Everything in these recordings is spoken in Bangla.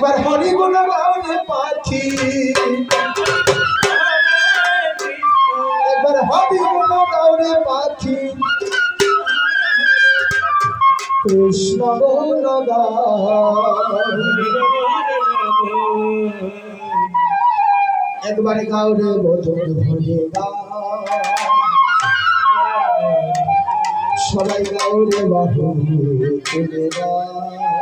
একবার হরি গুণ গাওনে পাখি। একবার হরি গুণ গাওনে পাখি। কৃষ্ণ গুণ একবার গাওরে বদন ভরে সবাই গাওরে বাহু তুলে গাও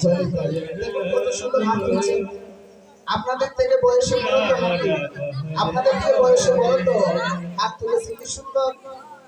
চলে, চলে। দেখুন কত সুন্দর হাত তুলছে। আপনাদের থেকে বয়সে বড় তো আপনাদের থেকে বয়সে বড় তো? হাত তুলেছে কি সুন্দর?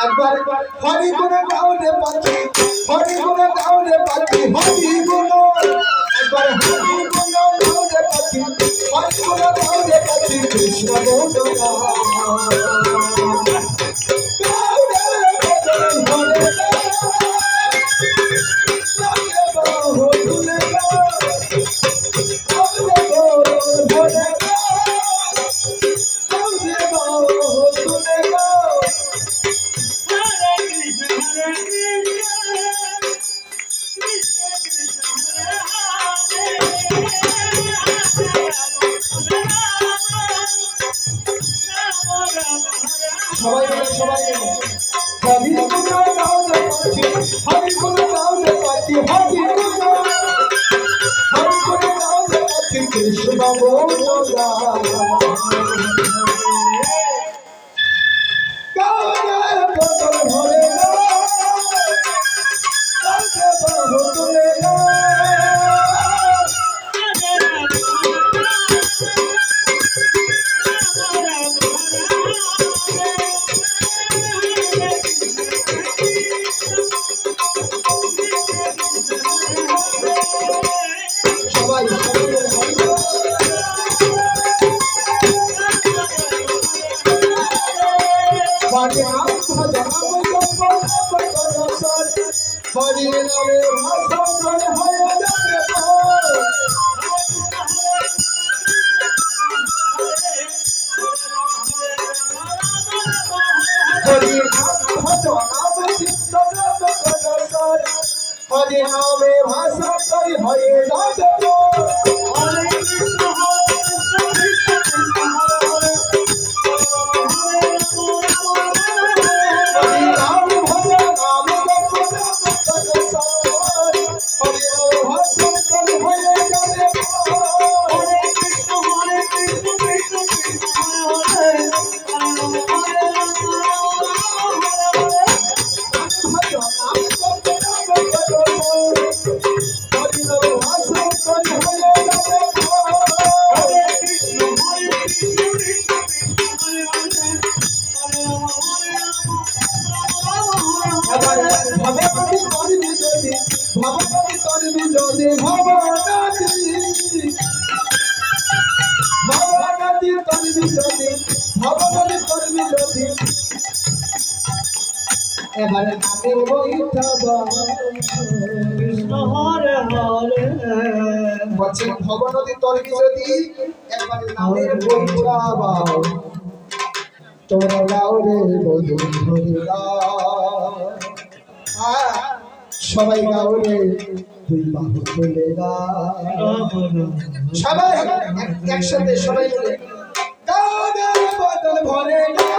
একবার হরি গুণ গাও রে পাখি হরি গুণ গাও রে পাখি হরি গুণ একবার হরি গুণ গাও রে পাখি হরি গুণ গাও রে পাখি কৃষ্ণ গুণ গাও হরি নামে ভাষণ হয়ে যাবে পার। হরি নাম ভজন চিত্ত ভজন সর হরি নামে ভাষণ হয়ে এবারে বৈঠবা বলছেন ভবনদী তর্কি যদি একবারে নামের বইটা বাও। গাও রে বধুর ধরে গাও আ, সবাই গাও তুই বাহু তুলে সবাই একসাথে সবাই রে বদন ভরে গাও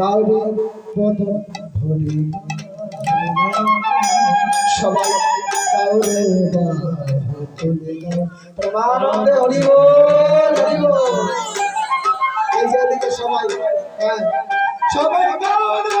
গাউরে পদ ভরি সবাই গাউরে প্রমানন্দে হরিব হরিব এই যে সবাই হ্যাঁ সবাই গাউরে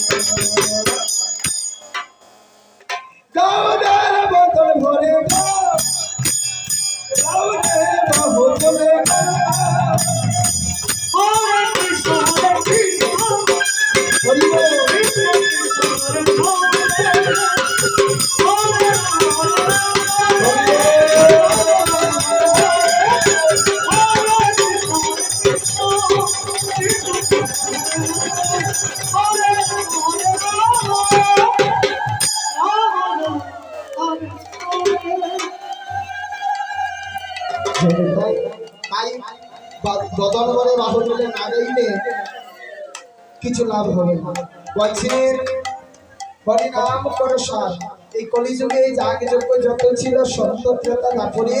তাই বদল করে বাহু তুলে না গেলে কিছু লাভ হবে না বলছেন হরিনাম করসার এই কলিযুগে যাগযজ্ঞ যত ছিল সত্যত্রতা তারপরে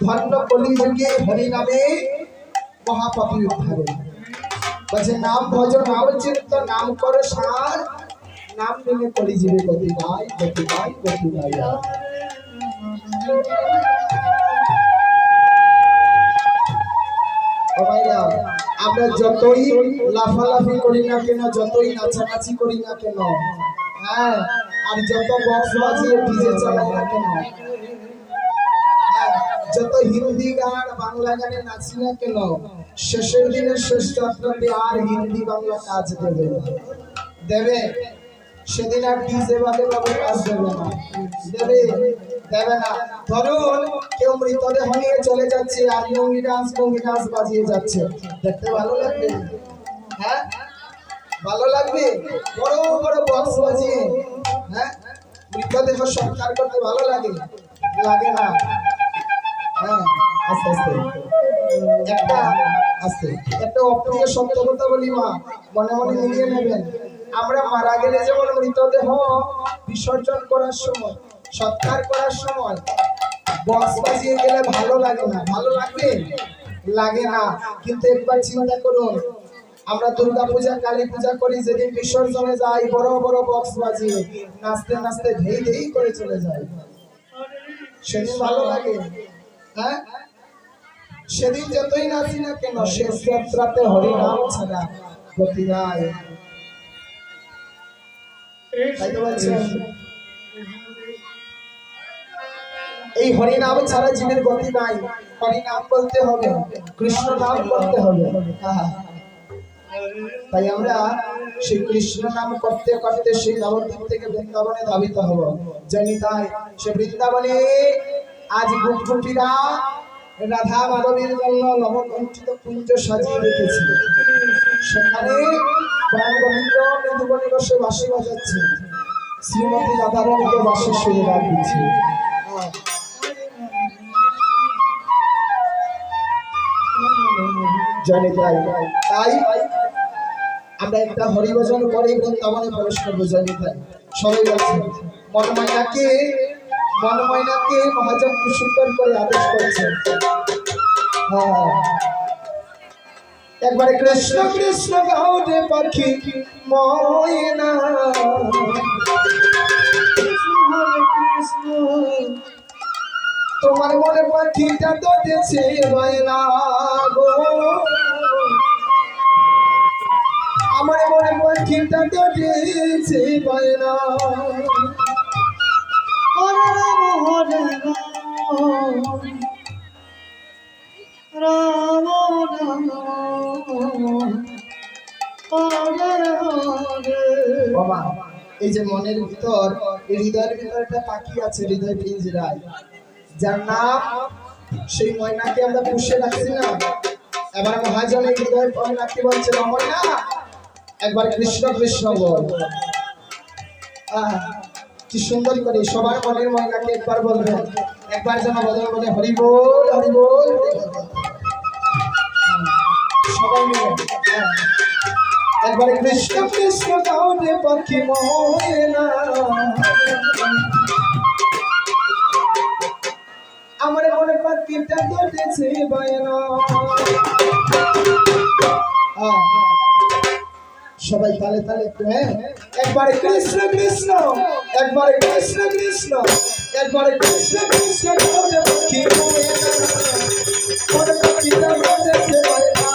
ধন্য কলিযুগে হরিনামে মহাপাপী উদ্ধারে বলছে নাম ভজ নাম চিত্ত নাম কর সার, নাম নিলে কলিযুগে গতি গায় গতি গায় গতি গায় আমরা যতই লাফালাফি করি না কেন যতই নাচানাচি করি না কেন হ্যাঁ আর যত বক্স বাজিয়ে ডিজে চালাই না কেন হ্যাঁ, যত হিন্দি গান বাংলা গানে নাচি না কেন শেষের দিনের শেষ যাত্রাতে আর হিন্দি বাংলা কাজ দেবে দেবে? সেদিন আর ডিজে বাবু কাজ দেবে না। দেবে? দেবে না। ধরুন, কেউ মৃতদেহ নিয়ে চলে যাচ্ছে আর লুঙ্গি ডান্স লুঙ্গি ডান্স বাজিয়ে যাচ্ছে। দেখতে ভালো লাগবে? হ্যাঁ? ভালো লাগবে? বড় বড় বক্স বাজিয়ে। হ্যাঁ? মৃতদেহ সৎকার করতে ভালো লাগে? লাগে না। হ্যাঁ আস্তে আস্তে। একটা আস্তে। একটা অপ্রিয় সত্য কথা বলি মা, মনে মনে মিলিয়ে নেবেন। আমরা মারা গেলে যেমন মৃতদেহ বিসর্জন করার সময় সৎকার করার সময় বক্স বাজিয়ে গেলে ভালো লাগে না। ভালো লাগবে? লাগে না। কিন্তু একবার চিন্তা করুন, আমরা দুর্গা পূজা কালী পূজা করি, যেদিন বিসর্জনে যাই, বড় বড় বক্স বাজিয়ে নাচতে নাচতে ধেই ধেই করে চলে যায় সেদিন ভালো লাগে? হ্যাঁ? সেদিন যতই নাচি না কেন, শেষ যাত্রাতে হরিনাম ছাড়া গতি তাই তো এই হরিনাম ছাড়া জীবের গতি নাই। হরিনাম বলতে হবে কৃষ্ণ নাম করতে হবে তাই আমরা সেই কৃষ্ণ নাম করতে করতে সেই নবদ্বীপ থেকে বৃন্দাবনে ধাবিত হব। জানি তাই সে বৃন্দাবনে আজ গুপগুপিরা রাধা মাধবীর জন্য নবকণ্ঠিত কুঞ্জ সাজিয়ে রেখেছে। সেখানে প্রাণ গোবিন্দ মৃদুবনে বসে বাঁশি বাজাচ্ছে। শ্রীমতী রাধারানীকে বাসের সুরে ডাক দিচ্ছি জানি তাই তাই আমরা একটা হরিভজন করে বৃন্দাবনে প্রবেশ করব জানি তাই সবাই আছে মনময়নাকে মনময়নাকে মহাজন সুন্দর করে আদেশ করেছেন হ্যাঁ। একবারে কৃষ্ণ কৃষ্ণ গাওরে পাখি, ময়না। তোমার মনে পাখিটা তো দেছে ময়না গো। পাখিটা রাম। বাবা, এই যে মনের ভিতর হৃদয়ের ভিতর একটা পাখি আছে, হৃদয় পিঞ্জরায় যার নাম সেই ময়নাকে আমরা পুষে রাখছি না। এবার মহাজন এই হৃদয় ময়নাকে বলছে, না ময়না একবার কৃষ্ণ কৃষ্ণ বল। কি সুন্দর করে সবার মনের ময়নাকে একবার বলবেন একবার যেন বলে বলে হরি বল হরি বল। সবাই হ্যাঁ। কৃষ্ণ কৃষ্ণ গাওনে পাখি ময়না আমার মনে পাখিটা ঘটেছে বায়না সবাই তালে তালে একটু হ্যাঁ? একবারে কৃষ্ণ কৃষ্ণ, একবারে কৃষ্ণ কৃষ্ণ, একবারে কৃষ্ণ কৃষ্ণ গাওনে পাখি ময়না মনে পাখিটা ঘটেছে বায়না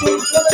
Thank you.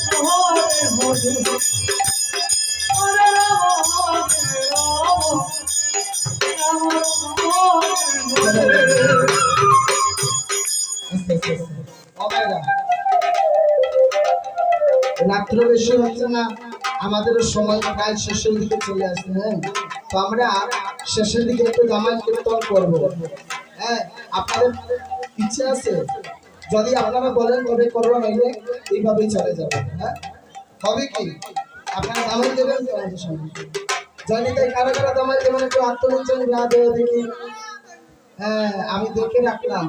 বেশি হচ্ছে না, আমাদের সময় প্রায় শেষের দিকে চলে আসছে হ্যাঁ? তো আমরা শেষের দিকে একটু জামাই কীর্তন করব। হ্যাঁ আপনাদের ইচ্ছে আছে? যদি আপনারা বলেন তবে করব, নাইলে এইভাবেই চলে যাবে হ্যাঁ? হবে কি? আপনারা জামাই দেবেন তো আমাদের সঙ্গে? জানি তাই কারা কারা জামাই দেবেন, একটু আত্মনির্জন না দেবে দেখি। হ্যাঁ আমি দেখে রাখলাম।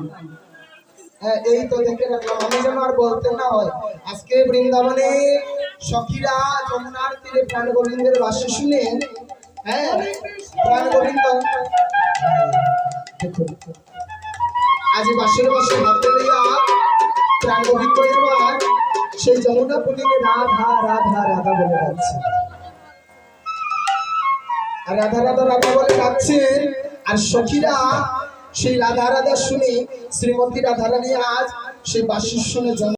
হ্যাঁ এই তো দেখে রাখলাম। আমি যেন আর বলতে না হয়, আজকে বৃন্দাবনে সখীরা যমুনার তীরে প্রাণ গোবিন্দের বাসে শুনে হ্যাঁ প্রাণ গোবিন্দ। আজ বাসের বসে ভাবতে লইয়া প্রাণ গোবিন্দ এবার, সেই যমুনা পুলিনে রাধা রাধা রাধা বলে যাচ্ছে রাধা রাধা রাধা বলে যাচ্ছেন আর সখীরা সেই রাধা রাধা শুনে শ্রীমতী রাধারানী আজ সেই বাসির শুনে জন্ম